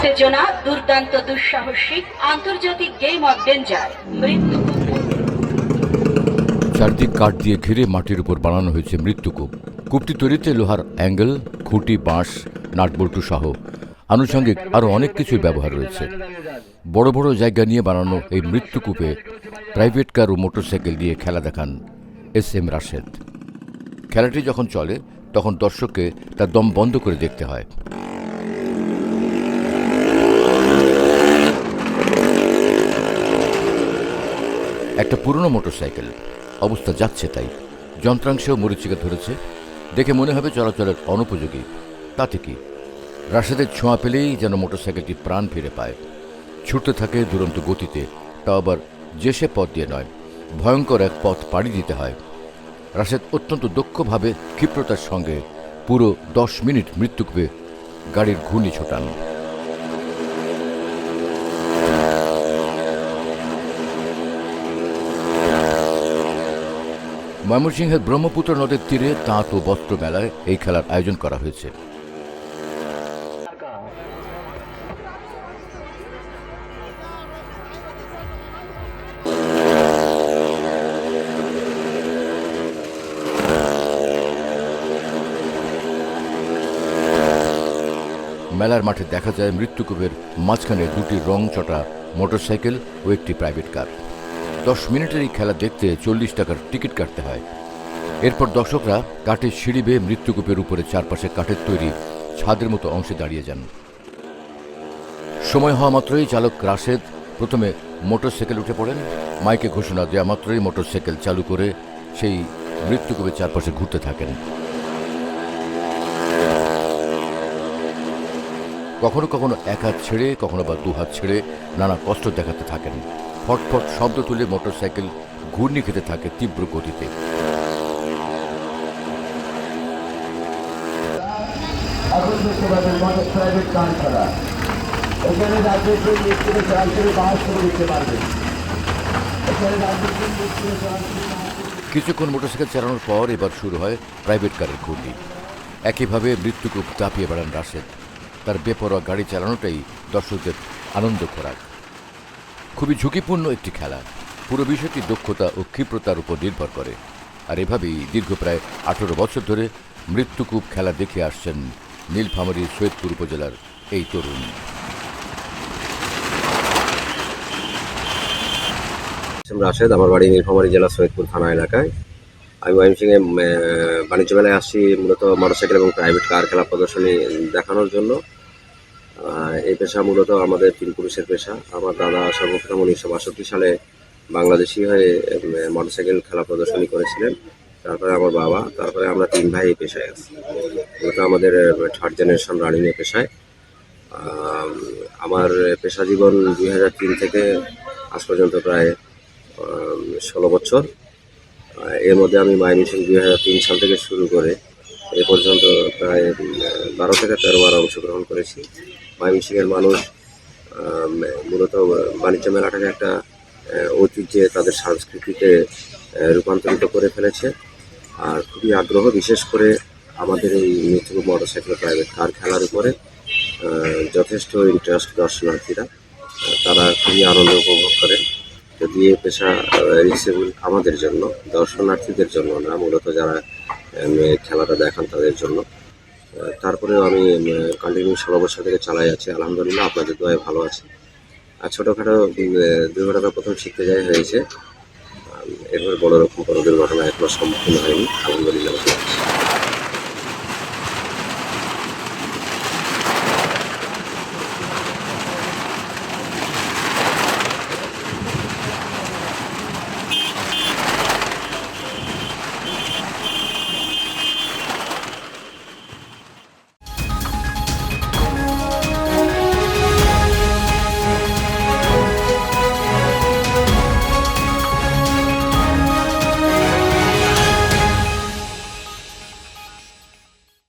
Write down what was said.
উত্তেজনা, দুর্দান্ত দুঃসাহসিক, আন্তর্জাতিক গেম অফ ডেঞ্জার মৃত্যু। চারদিক কাঠ দিয়ে ঘিরে মাটির উপর বানানো হয়েছে মৃত্যুকূপ কূপটি তৈরিতে লোহার অ্যাঙ্গেল, খুঁটি, বাঁশ, নাটবল্টু সহ আনুষঙ্গিক আরও অনেক কিছুই ব্যবহার রয়েছে। বড় বড় জায়গা নিয়ে বানানো এই মৃত্যুকূপে প্রাইভেট কার ও মোটরসাইকেল দিয়ে খেলা দেখান এস এম রাশেদ। খেলাটি যখন চলে, তখন দর্শককে তার দম বন্ধ করে দেখতে হয়। একটা পুরনো মোটরসাইকেল। অবস্থা যাচ্ছে তাই। যন্ত্রাংশেও মরিচিকা ধরেছে। দেখে মনে হবে চলাচলের অনুপযোগী। তাতে কি? রাশেদের ছোঁয়া পেলেই যেন মোটরসাইকেলটি প্রাণ ফিরে পায়। ছুটতে থাকে দুরন্ত গতিতে। তাও আবার যে সে পথ দিয়ে নয়, ভয়ঙ্কর এক পথ পাড়ি দিতে হয়। রাশেদ অত্যন্ত দক্ষভাবে ক্ষিপ্রতার সঙ্গে পুরো দশ মিনিট মৃত্যুকূপে গাড়ির ঘূর্ণি ছোটান। ময়মনসিংহের ব্রহ্মপুত্র নদের তীরে তাঁত ও বস্ত্র মেলায় এই খেলার আয়োজন করা হয়েছে। মেলার মাঠে দেখা যায় মৃত্যুকূপের মাঝখানে দুটি রং চটা মোটরসাইকেল ও একটি প্রাইভেট কার। দশ মিনিটের এই খেলা দেখতে চল্লিশ টাকার টিকিট কাটতে হয়। এরপর দর্শকরা কাঠের সিঁড়ি বেয়ে মৃত্যুকূপের উপরে চারপাশে কাঠের তৈরি ছাদের মতো অংশে দাঁড়িয়ে যান। সময় হওয়া মাত্রই চালক রাশেদ প্রথমে মোটরসাইকেল উঠে পড়েন। মাইকে ঘোষণা দেওয়া মাত্রই মোটরসাইকেল চালু করে সেই মৃত্যুকূপের চারপাশে ঘুরতে থাকেন। কখনো কখনো এক হাত ছেড়ে, কখনো বা দু হাত ছেড়ে নানা কষ্ট দেখাতে থাকেন। ফটফট শব্দ তুলে মোটরসাইকেল ঘূর্ণি খেতে থাকে তীব্র গতিতে। এখন দেখতে পাবেন মোটর প্রাইভেট কার। ছাড়া এখানে রাজ্যের জন্য ব্যক্তিকে বাস করে দিতে পারবেন এখানে রাজ্যের জন্য ব্যক্তিকে সরাসরি বাস করে কিছুক্ষণ মোটরসাইকেল চালানোর পর এবার শুরু হয় প্রাইভেট কারের ঘূর্ণি। একইভাবে মৃত্যুকূপ চাপিয়ে বেড়ান রাশেদ। তার বেপরোয়া গাড়ি চালানোটাই দর্শকদের আনন্দ খোরাক খুবই ঝুঁকিপূর্ণ একটি খেলা। পুরো বিষয়টি দক্ষতা ও ক্ষিপ্রতার উপর নির্ভর করে। আর এভাবেই দীর্ঘ প্রায় আঠেরো বছর ধরে মৃত্যুকূপ খেলা দেখে আসছেন নীলফামারী সৈয়দপুর উপজেলার এই তরুণ। রাশেদ, আমার বাড়ি নীলফামারী জেলা সৈয়দপুর থানা এলাকায়। আমি ময়মনসিংহে বাণিজ্য মেলায় আসছি মূলত মোটরসাইকেল এবং প্রাইভেট কার খেলা প্রদর্শনী দেখানোর জন্য। এই পেশা মূলত আমাদের তিন পুরুষের পেশা। আমার দাদা সর্বপ্রথম উনিশশো বাষট্টি সালে বাংলাদেশি হয়ে মোটরসাইকেল খেলা প্রদর্শনী করেছিলেন। তারপরে আমার বাবা, তারপরে আমরা তিন ভাই এই পেশায় আছি। মূলত আমাদের থার্ড জেনারেশন রানিং এ পেশায়। আমার পেশা জীবন দুই হাজার তিন থেকে আজ পর্যন্ত প্রায় ষোলো বছর। এর মধ্যে আমি মাই মিশন দুই হাজার তিন সাল থেকে শুরু করে, এ পর্যন্ত প্রায় বারো থেকে তেরো বার অংশগ্রহণ করেছি। মাইমিশিংয়ের মানুষ মূলত বাণিজ্য মেলাটাকে একটা ঐতিহ্যে তাদের সংস্কৃতিতে রূপান্তরিত করে ফেলেছে। আর খুবই আগ্রহ, বিশেষ করে আমাদের এই মৃত্যু মোটরসাইকেল প্রাইভেট কার খেলার উপরে যথেষ্ট ইন্টারেস্ট দর্শনার্থীরা তারা খুবই আনন্দ উপভোগ করেন। যদি এই পেশা রিক্সেবল আমাদের জন্য, দর্শনার্থীদের জন্য না, মূলত যারা খেলাটা দেখান তাদের জন্য। তারপরেও আমি কন্টিনিউ ষোলো বছর থেকে চালাই আছি, আলহামদুলিল্লাহ, আপনাদের দোয়ায় ভালো আছে। আর ছোটোখাটো দুর্ঘটনা প্রথম শিখতে যাই হয়েছে। এরপরে বড় রকম কোনো দুর্ঘটনা এখনও সম্মুখীন হয়নি, আলহামদুলিল্লাহ।